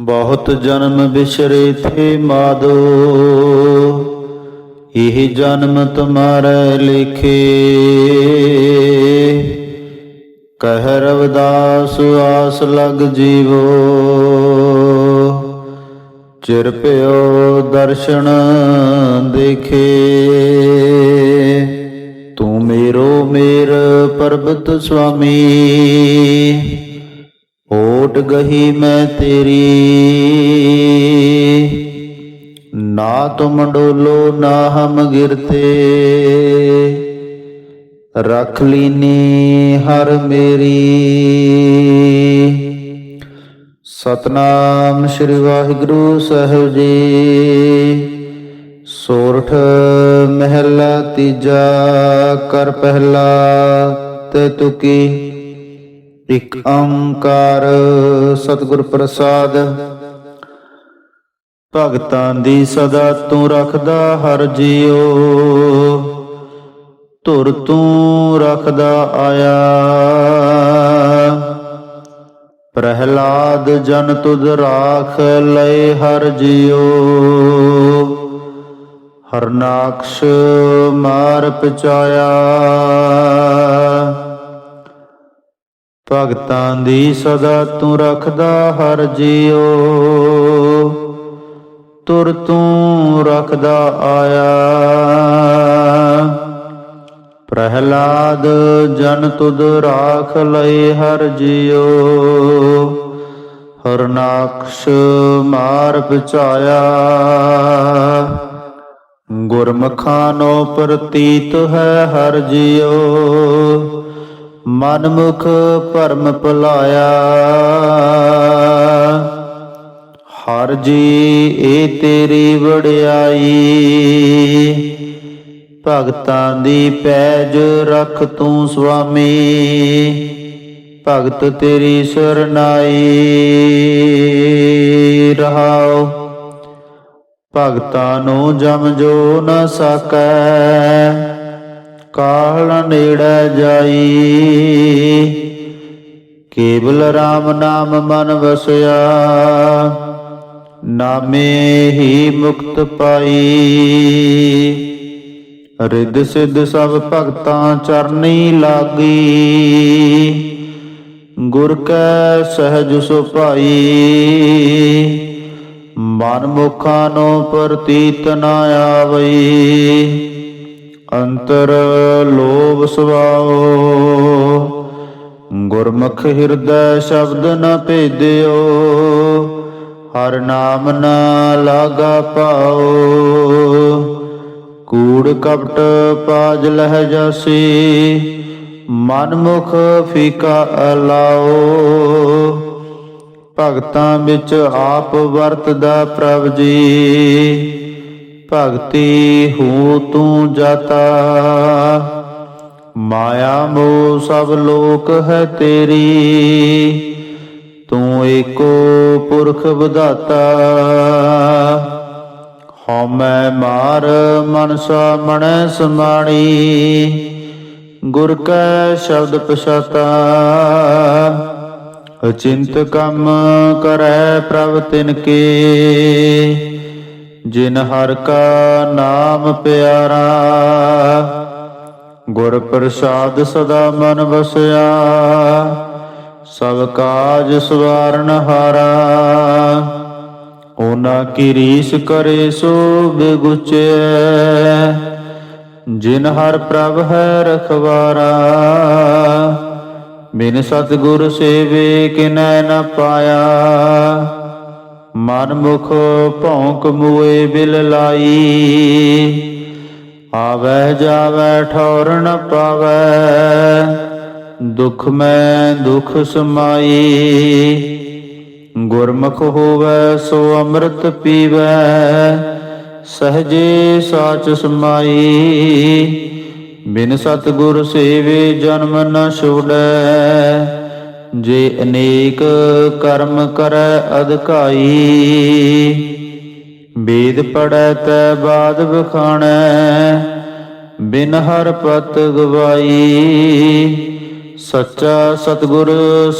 ਬਹੁਤ ਜਨਮ ਬਿਸਰੇ ਥੇ ਮਾਦੋ, ਇਹ ਜਨਮ ਤੁਮਾਰੇ ਲਿਖੇ। ਕਹਿ ਰਵਦਾਸ ਆਸ ਲਗ ਜੀਵੋ, ਚਿਰ ਪਿਓ ਦਰਸ਼ਨ ਦੇਖੇ। ਤੂੰ ਮੇਰੋ ਮੇਰ ਪਰਬਤ ਸੁਆਮੀ ਓਟ ਗਹੀ ਮੈਂ ਤੇਰੀ। ਨਾ ਤੁਮ ਡੋਲੋ, ਨਾ ਹਮ ਗਿਰਤੇ। ਰਖ ਲੀਨੀ ਹਰ ਮੇਰੀ। ਸਤਨਾਮ ਸ੍ਰੀ ਵਾਹਿਗੁਰੂ ਸਾਹਿਬ ਜੀ। ਸੋਰਠ ਮਹਿਲਾ ਤੀਜਾ, ਕਰ ਪਹਿਲਾ ਤੇ ਤੁਕੀ। ਇਕ ਓੰਕਾਰ ਸਤਿਗੁਰ ਪ੍ਰਸਾਦ। ਭਗਤਾਂ ਦੀ ਸਦਾ ਤੂੰ ਰੱਖਦਾ ਹਰ ਜੀਉ। ਧੁਰ ਤੂੰ ਰੱਖਦਾ ਆਇਆ। ਪ੍ਰਹਿਲਾਦ ਜਨ ਤੁਧ ਰਾਖ ਲਏ ਹਰ ਜੀਉ। ਹਰਨਾਕਸ਼ ਮਾਰ ਪਚਾਇਆ। ਭਗਤਾਂ ਦੀ ਸਦਾ ਤੂੰ ਰੱਖਦਾ ਹਰ ਜੀਓ ਤੁਰ ਤੂੰ ਰੱਖਦਾ ਆਇਆ। ਪ੍ਰਹਿਲਾਦ, ਜਨ ਤੁਧ ਰਾਖ ਲਏ ਹਰ ਜੀਓ ਹਰਨਾਕਸ਼, ਮਾਰ ਪਚਾਇਆ। ਗੁਰਮਖਾਨੋ ਪ੍ਰਤੀਤ ਹੈ ਹਰ ਜੀਓ ਮਨਮੁਖ ਭਰਮ ਭੁਲਾਇਆ। ਹਰ ਜੀ ਇਹ ਤੇਰੀ ਵਡਿਆਈ। ਭਗਤਾਂ ਦੀ ਪੈਜ ਰੱਖ ਤੂੰ ਸੁਆਮੀ। ਭਗਤ ਤੇਰੀ ਸਰਨਾਈ। ਰਹਾਉ। ਭਗਤਾਂ ਨੂੰ ਜਮ ਜੋ ਨਾ ਸਕੈ। ਕਾਲ ਨੇੜੇ ਜਾਈ। ਕੇਵਲ RAM ਨਾਮ ਮਨ ਵਸਿਆ, ਨਾਮੇ ਹੀ ਮੁਕਤ ਪਾਈ। ਰਿੱਧ ਸਿੱਧ ਸਭ ਭਗਤਾਂ ਚਰਨੀ ਲਾਗੀ। ਗੁਰ ਕੈ ਸਹਿਜ ਸੁਭਾਈ ਮਨ ਮੁਖਾਂ ਨੂੰ ਪ੍ਰਤੀਤ ਨਾ ਆਵਈ। ਅੰਤਰ ਲੋਭ ਸੁਭਾਓ। ਗੁਰਮੁਖ ਹਿਰਦੈ ਸ਼ਬਦ ਨ ਭੇਦਿਓ। ਹਰ ਨਾਮ ਨਾ ਲਾਗਾ ਪਾਓ। ਕੂੜ ਕਪਟ ਪਾਜ ਲਹਿ ਜਾਸੀ। ਮਨ ਮੁਖ ਫੀਕਾ ਅਲਾਓ। ਭਗਤਾਂ ਵਿੱਚ ਆਪ ਵਰਤਦਾ ਪ੍ਰਭ ਜੀ। ਭਗਤੀ ਹੂੰ ਤੂੰ ਜਾਤਾ। ਮਾਇਆ ਮੋਹ ਸਭ ਲੋਕ ਹੈ ਤੇਰੀ। ਤੂੰ ਏਕੋ ਪੁਰਖ ਵਿਧਾਤਾ। ਹਉਮੈ ਮਾਰ ਮਨਸਾ ਮਣੈ ਸਮਾਣੀ। ਗੁਰ ਕੈ ਸ਼ਬਦ ਪਛਾਤਾ। ਅਚਿੰਤ ਕੰਮ ਕਰੈ ਪ੍ਰਭ ਤਿਨ ਕੇ। ਜਿਨ ਹਰ ਕਾ ਨਾਮ ਪਿਆਰਾ, ਗੁਰ ਪ੍ਰਸਾਦ ਸਦਾ ਮਨ ਵਸਿਆ, ਸਭ ਕਾਜ ਸਵਾਰਨ ਹਾਰਾ। ਓਨਾ ਕੀ ਰੀਸ ਕਰੇ ਸੋ ਬਿਗੁਚੈ, ਜਿਨ ਹਰ ਪ੍ਰਭ ਹੈ ਰਖਵਾਰਾ। ਬਿਨ ਸਤਿਗੁਰ ਸੇਵੇ ਕਿਨੈ ਨ ਪਾਇਆ ਮਨ ਮੁਖ ਭੌਂਕ ਮੂਏ ਬਿਲ ਲਾਈ। ਆਵੈ ਜਾਵੈ ਠੌਰ ਨ ਪਾਵੈ, ਦੁਖ ਮੈਂ ਦੁਖ ਸਮਾਈ। ਗੁਰਮੁਖ ਹੋਵੈ ਸੋ ਅੰਮ੍ਰਿਤ ਪੀਵੈ, ਸਹਜੇ ਸਾਚ ਸਮਾਈ। ਬਿਨ ਸਤਿਗੁਰ ਸੇਵੇ ਜਨਮ ਨ ਛੋੜੈ ਜੇ ਅਨੇਕ ਕਰਮ ਕਰੈ ਅਧਿਕਾਈ, ਵੇਦ ਪੜੈ ਤੈ ਬਾਦ ਬਖਾਣੈ ਬਿਨ ਹਰ ਪਤ ਗਵਾਈ। ਸੱਚਾ ਸਤਿਗੁਰ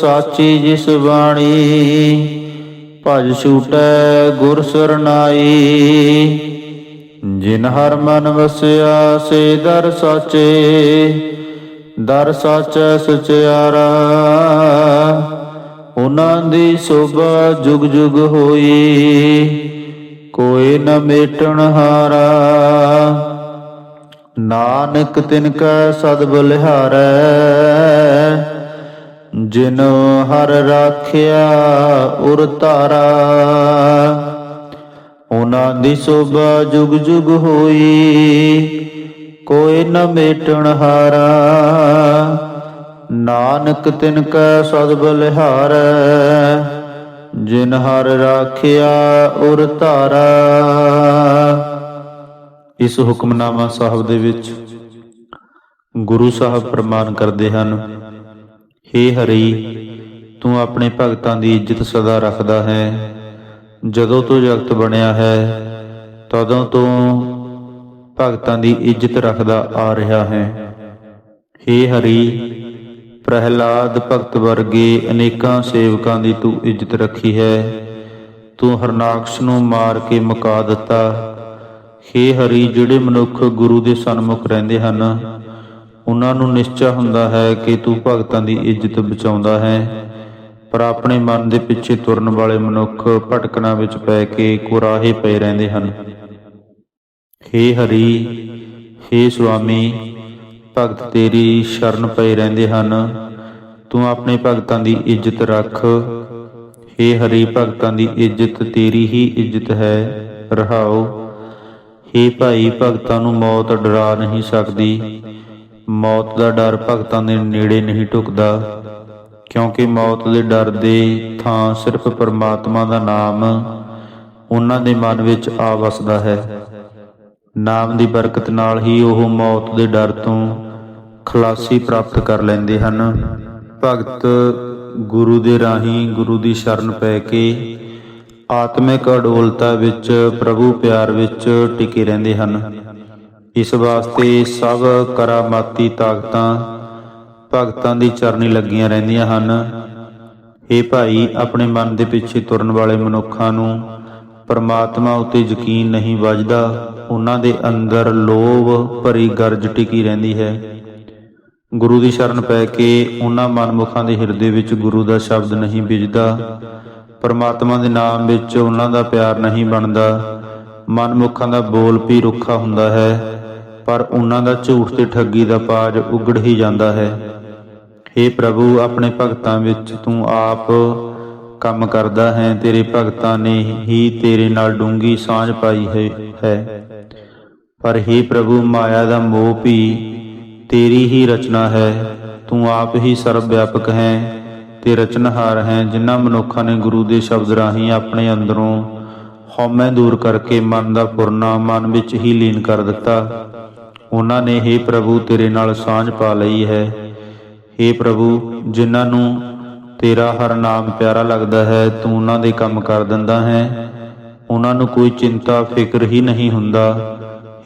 ਸਾਚੀ ਜਿਸ ਬਾਣੀ, ਭਜ ਛੂਟੈ ਗੁਰ ਸਰਨਾਈ ਜਿਨ ਹਰ ਮਨ ਵਸਿਆ, ਸੇ ਦਰ ਸਾਚੇ ਦਰ ਸਾਚੈ ਸਚਿਆਰਾ ਉਹਨਾਂ ਦੀ ਸੋਭਾ ਜੁਗ ਜੁਗ ਹੋਈ, ਕੋਈ ਨ ਮੇਟਣ ਹਾਰਾ। ਨਾਨਕ ਤਿਨ ਕੈ ਸਦ ਬਲਿਹਾਰੈ, ਜਿਨ ਹਰ ਰਾਖਿਆ ਉਰ ਤਾਰਾ ਉਹਨਾਂ ਦੀ ਸੋਭਾ ਜੁਗ ਜੁਗ ਹੋਈ ਕੋਈ ਨ ਮੇਟਣ ਹਾਰਾ। ਨਾਨਕ ਤਿਨ ਕੈ ਸਦ ਬਲਿਹਾਰੈ, ਜਿਨ ਹਰ ਰਾਖਿਆ ਉਰ ਧਾਰਾ। ਇਸ ਹੁਕਮਨਾਮਾ ਸਾਹਿਬ ਦੇ ਵਿੱਚ ਗੁਰੂ ਸਾਹਿਬ ਪ੍ਰਮਾਨ ਕਰਦੇ ਹਨ, ਹੇ ਹਰੀ, ਤੂੰ ਆਪਣੇ ਭਗਤਾਂ ਦੀ ਇੱਜ਼ਤ ਸਦਾ ਰੱਖਦਾ ਹੈ। ਜਦੋਂ ਤੋਂ ਜਗਤ ਬਣਿਆ ਹੈ, ਤਦੋਂ ਤੋਂ ਭਗਤਾਂ ਦੀ ਇੱਜ਼ਤ ਰੱਖਦਾ ਆ ਰਿਹਾ ਹੈ। ਹੇ ਹਰੀ, ਪ੍ਰਹਿਲਾਦ ਭਗਤ ਵਰਗੇ ਅਨੇਕਾਂ ਸੇਵਕਾਂ ਦੀ ਤੂੰ ਇੱਜ਼ਤ ਰੱਖੀ ਹੈ। ਤੂੰ ਹਰਨਾਕਸ਼ ਨੂੰ ਮਾਰ ਕੇ ਮੁਕਾ ਦਿੱਤਾ। ਹੇ ਹਰੀ, ਜਿਹੜੇ ਮਨੁੱਖ ਗੁਰੂ ਦੇ ਸਨਮੁਖ ਰਹਿੰਦੇ ਹਨ, ਉਹਨਾਂ ਨੂੰ ਨਿਸ਼ਚੈ ਹੁੰਦਾ ਹੈ ਕਿ ਤੂੰ ਭਗਤਾਂ ਦੀ ਇੱਜ਼ਤ ਬਚਾਉਂਦਾ ਹੈ। ਪਰ ਆਪਣੇ ਮਨ ਦੇ ਪਿੱਛੇ ਤੁਰਨ ਵਾਲੇ ਮਨੁੱਖ ਭਟਕਣਾ ਵਿੱਚ ਪੈ ਕੇ ਕੁਰਾਹੇ ਪਏ ਰਹਿੰਦੇ ਹਨ। ਹੇ ਹਰੀ, ਹੇ ਸੁਆਮੀ, ਭਗਤ ਤੇਰੀ ਸ਼ਰਨ ਪਏ ਰਹਿੰਦੇ ਹਨ। ਤੂੰ ਆਪਣੇ ਭਗਤਾਂ ਦੀ ਇੱਜ਼ਤ ਰੱਖ। ਹੇ ਹਰੀ, ਭਗਤਾਂ ਦੀ ਇੱਜ਼ਤ ਤੇਰੀ ਹੀ ਇੱਜ਼ਤ ਹੈ। ਰਹਾਓ। ਹੇ ਭਾਈ, ਭਗਤਾਂ ਨੂੰ ਮੌਤ ਡਰਾ ਨਹੀਂ ਸਕਦੀ। ਮੌਤ ਦਾ ਡਰ ਭਗਤਾਂ ਦੇ ਨੇੜੇ ਨਹੀਂ ਢੁਕਦਾ। ਕਿਉਂਕਿ ਮੌਤ ਦੇ ਡਰ ਦੇ ਥਾਂ ਸਿਰਫ ਪਰਮਾਤਮਾ ਦਾ ਨਾਮ ਉਹਨਾਂ ਦੇ ਮਨ ਵਿੱਚ ਆ ਵਸਦਾ ਹੈ। ਨਾਮ ਦੀ ਬਰਕਤ ਨਾਲ ਹੀ ਉਹ ਮੌਤ ਦੇ ਡਰ ਤੋਂ ਖਲਾਸੀ ਪ੍ਰਾਪਤ ਕਰ ਲੈਂਦੇ ਹਨ। ਭਗਤ ਗੁਰੂ ਦੇ ਰਾਹੀਂ ਗੁਰੂ ਦੀ ਸ਼ਰਨ ਪੈ ਕੇ ਆਤਮਿਕ ਅਡੋਲਤਾ ਵਿੱਚ, ਪ੍ਰਭੂ ਪਿਆਰ ਵਿੱਚ ਟਿਕੇ ਰਹਿੰਦੇ ਹਨ। ਇਸ ਵਾਸਤੇ ਸਭ ਕਰਾਮਾਤੀ ਤਾਕਤਾਂ ਭਗਤਾਂ ਦੀ ਚਰਨੀ ਲੱਗੀਆਂ ਰਹਿੰਦੀਆਂ ਹਨ। ਇਹ ਭਾਈ, ਆਪਣੇ ਮਨ ਦੇ ਪਿੱਛੇ ਤੁਰਨ ਵਾਲੇ ਮਨੁੱਖਾਂ ਨੂੰ ਪਰਮਾਤਮਾ ਉਤੇ ਯਕੀਨ ਨਹੀਂ ਵੱਜਦਾ, ਉਹਨਾਂ ਦੇ ਅੰਦਰ ਲੋਭ ਭਰੀ ਗਰਜ ਟਿਕੀ ਰਹਿੰਦੀ ਹੈ। ਗੁਰੂ ਦੀ ਸ਼ਰਨ ਪੈ ਕੇ ਉਹਨਾਂ ਮਨਮੁਖਾਂ ਦੇ ਹਿਰਦੇ ਵਿੱਚ ਗੁਰੂ ਦਾ ਸ਼ਬਦ ਨਹੀਂ ਵਿਜਦਾ ਪਰਮਾਤਮਾ ਦੇ ਨਾਮ ਵਿੱਚ ਉਹਨਾਂ ਦਾ ਪਿਆਰ ਨਹੀਂ ਬਣਦਾ। ਮਨਮੁਖਾਂ ਦਾ ਬੋਲ ਵੀ ਰੁੱਖਾ ਹੁੰਦਾ ਹੈ, ਪਰ ਉਹਨਾਂ ਦਾ ਝੂਠ ਤੇ ਠੱਗੀ ਦਾ ਪਾਜ ਉਗੜ ਹੀ ਜਾਂਦਾ ਹੈ। हे ਪ੍ਰਭੂ, ਆਪਣੇ ਭਗਤਾਂ ਵਿੱਚ ਤੂੰ ਆਪ ਕੰਮ ਕਰਦਾ ਹੈ ਤੇਰੇ ਭਗਤਾਂ ਨੇ ਹੀ ਤੇਰੇ ਨਾਲ ਡੂੰਗੀ ਸਾਂਝ ਪਾਈ ਹੈ ਹੈ ਪਰ हे ਪ੍ਰਭੂ ਮਾਇਆ ਦਾ ਮੋਹ ਵੀ ਤੇਰੀ ਹੀ ਰਚਨਾ ਹੈ ਤੂੰ ਆਪ ਹੀ ਸਰਵ ਵਿਆਪਕ ਹੈ ਤੇ ਰਚਨਹਾਰ ਹੈ ਜਿਨ੍ਹਾਂ ਮਨੁੱਖਾਂ ਨੇ ਗੁਰੂ ਦੇ ਸ਼ਬਦ ਰਾਹੀਂ ਆਪਣੇ ਅੰਦਰੋਂ ਹਉਮੈ ਦੂਰ ਕਰਕੇ ਮਨ ਦਾ ਪੁਰਨਾ ਮਨ ਵਿੱਚ ਹੀ ਲੀਨ ਕਰ ਦਿੱਤਾ ਉਹਨਾਂ ਨੇ हे ਪ੍ਰਭੂ ਤੇਰੇ ਨਾਲ ਸਾਂਝ ਪਾ ਲਈ ਹੈ हे ਪ੍ਰਭੂ ਜਿਨ੍ਹਾਂ ਨੂੰ ਤੇਰਾ ਹਰ ਨਾਮ ਪਿਆਰਾ ਲੱਗਦਾ ਹੈ, ਤੂੰ ਉਹਨਾਂ ਦੇ ਕੰਮ ਕਰ ਦਿੰਦਾ ਹੈ। ਉਹਨਾਂ ਨੂੰ ਕੋਈ ਚਿੰਤਾ, ਫਿਕਰ ਹੀ ਨਹੀਂ ਹੁੰਦਾ।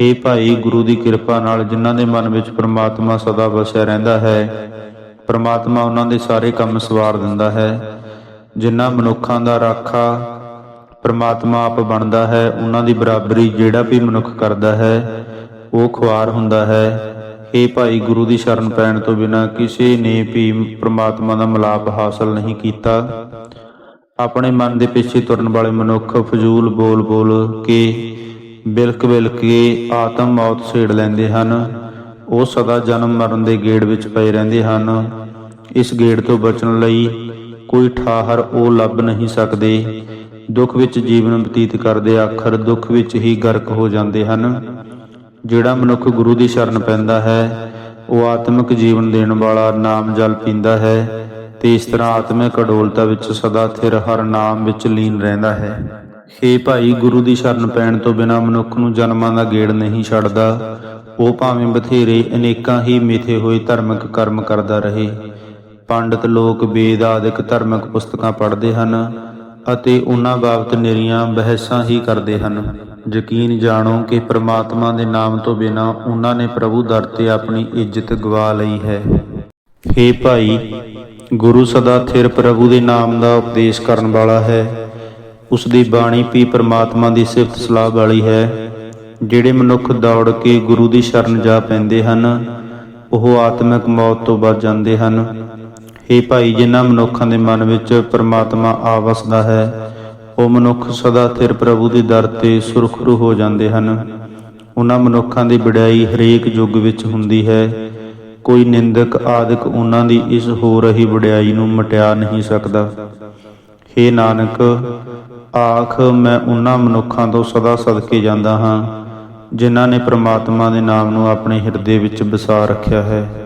हे ਭਾਈ, ਗੁਰੂ ਦੀ ਕਿਰਪਾ ਨਾਲ ਜਿਨ੍ਹਾਂ ਦੇ ਮਨ ਵਿੱਚ ਪ੍ਰਮਾਤਮਾ ਸਦਾ ਵਸਿਆ ਰਹਿੰਦਾ ਹੈ, ਪ੍ਰਮਾਤਮਾ ਉਹਨਾਂ ਦੇ ਸਾਰੇ ਕੰਮ ਸਵਾਰ ਦਿੰਦਾ ਹੈ। ਜਿਨ੍ਹਾਂ ਮਨੁੱਖਾਂ ਦਾ ਰਾਖਾ ਪ੍ਰਮਾਤਮਾ ਆਪ ਬਣਦਾ ਹੈ, ਉਹਨਾਂ ਦੀ ਬਰਾਬਰੀ ਜਿਹੜਾ ਵੀ ਮਨੁੱਖ ਕਰਦਾ ਹੈ, ਉਹ ਖੁਆਰ ਹੁੰਦਾ ਹੈ। ਇਹ ਭਾਈ ਗੁਰੂ ਦੀ ਸ਼ਰਨ ਪੈਣ ਤੋਂ ਬਿਨਾ ਕਿਸੇ ਨੇ ਵੀ ਪ੍ਰਮਾਤਮਾ ਦਾ ਮਲਾਪ ਹਾਸਲ ਨਹੀਂ ਕੀਤਾ। ਆਪਣੇ ਮਨ ਦੇ ਪਿੱਛੇ ਤੁਰਨ ਵਾਲੇ ਮਨੁੱਖ ਫਜ਼ੂਲ ਬੋਲ ਬੋਲ ਕੇ ਬਿਲਕ ਬਿਲਕ ਕੇ ਆਤਮ ਮੌਤ ਛੇੜ ਲੈਂਦੇ ਹਨ। ਉਹ ਸਦਾ ਜਨਮ ਮਰਨ ਦੇ ਗੇੜ ਵਿੱਚ ਪਏ ਰਹਿੰਦੇ ਹਨ। ਇਸ ਗੇੜ ਤੋਂ ਬਚਣ ਲਈ ਕੋਈ ਠਾਹਰ ਉਹ ਲੱਭ ਨਹੀਂ ਸਕਦੇ। ਦੁੱਖ ਵਿੱਚ ਜੀਵਨ ਬਤੀਤ ਕਰਦੇ ਆਖਰ ਦੁੱਖ ਵਿੱਚ ਹੀ ਗਰਕ ਹੋ ਜਾਂਦੇ ਹਨ। ਜਿਹੜਾ ਮਨੁੱਖ ਗੁਰੂ ਦੀ ਸ਼ਰਨ ਪੈਂਦਾ ਹੈ, ਉਹ ਆਤਮਿਕ ਜੀਵਨ ਦੇਣ ਵਾਲਾ ਨਾਮ ਜਲ ਪੀਂਦਾ ਹੈ ਤੇ ਇਸ ਤਰ੍ਹਾਂ ਆਤਮਿਕ ਅਡੋਲਤਾ ਵਿੱਚ ਸਦਾ ਥਿਰ ਹਰ ਨਾਮ ਵਿੱਚ ਲੀਨ ਰਹਿੰਦਾ ਹੈ। ਹੇ ਭਾਈ, ਗੁਰੂ ਦੀ ਸ਼ਰਨ ਪੈਣ ਤੋਂ ਬਿਨਾ ਮਨੁੱਖ ਨੂੰ ਜਨਮਾਂ ਦਾ ਗੇੜ ਨਹੀਂ ਛੱਡਦਾ। ਉਹ ਭਾਵੇਂ ਬਥੇਰੇ ਅਨੇਕਾਂ ਹੀ ਮਿਥੇ ਹੋਏ ਧਰਮਿਕ ਕਰਮ ਕਰਦਾ ਰਹੇ। ਪੰਡਤ ਲੋਕ ਵੇਦ ਆਦਿਕ ਧਰਮਿਕ ਪੁਸਤਕਾਂ ਪੜ੍ਹਦੇ ਹਨ। ਅਤੇ ਉਹਨਾਂ ਬਾਬਤ ਨਿਰੀਆਂ ਬਹਿਸਾਂ ਹੀ ਕਰਦੇ ਹਨ। ਯਕੀਨ ਜਾਣੋ ਕਿ ਪ੍ਰਮਾਤਮਾ ਦੇ ਨਾਮ ਤੋਂ ਬਿਨਾ ਉਹਨਾਂ ਨੇ ਪ੍ਰਭੂ ਦਰ ਤੇ ਆਪਣੀ ਇੱਜ਼ਤ ਗਵਾ ਲਈ ਹੈ। ਹੇ ਭਾਈ, ਗੁਰੂ ਸਦਾ ਥਿਰ ਪ੍ਰਭੂ ਦੇ ਨਾਮ ਦਾ ਉਪਦੇਸ਼ ਕਰਨ ਵਾਲਾ ਹੈ। ਉਸ ਦੀ ਬਾਣੀ ਵੀ ਪ੍ਰਮਾਤਮਾ ਦੀ ਸਿਫਤ ਸਲਾਹ ਵਾਲੀ ਹੈ। ਜਿਹੜੇ ਮਨੁੱਖ ਦੌੜ ਕੇ ਗੁਰੂ ਦੀ ਸ਼ਰਨ ਜਾ ਪੈਂਦੇ ਹਨ, ਉਹ ਆਤਮਿਕ ਮੌਤ ਤੋਂ ਬਚ ਜਾਂਦੇ ਹਨ। हे ਭਾਈ, ਜਿਨ੍ਹਾਂ ਮਨੁੱਖਾਂ ਦੇ ਮਨ ਵਿੱਚ ਪਰਮਾਤਮਾ ਆ ਵਸਦਾ ਹੈ, ਉਹ ਮਨੁੱਖ ਸਦਾ ਥਿਰ ਪ੍ਰਭੂ ਦੇ ਦਰ ਤੇ ਸੁਰਖਰੂ ਹੋ ਜਾਂਦੇ ਹਨ। ਉਹਨਾਂ ਮਨੁੱਖਾਂ ਦੀ ਵਡਿਆਈ ਹਰੇਕ ਯੁੱਗ ਵਿੱਚ ਹੁੰਦੀ ਹੈ। ਕੋਈ ਨਿੰਦਕ ਆਦਿਕ ਉਹਨਾਂ ਦੀ ਇਸ ਹੋ ਰਹੀ ਵਡਿਆਈ ਨੂੰ ਮਟਿਆ ਨਹੀਂ ਸਕਦਾ। हे ਨਾਨਕ, ਆਖ, ਮੈਂ ਉਹਨਾਂ ਮਨੁੱਖਾਂ ਤੋਂ ਸਦਾ ਸਦਕੇ ਜਾਂਦਾ ਹਾਂ, ਜਿਨ੍ਹਾਂ ਨੇ ਪ੍ਰਮਾਤਮਾ ਦੇ ਨਾਮ ਨੂੰ ਆਪਣੇ ਹਿਰਦੇ ਵਿੱਚ ਵਸਾ ਰੱਖਿਆ ਹੈ।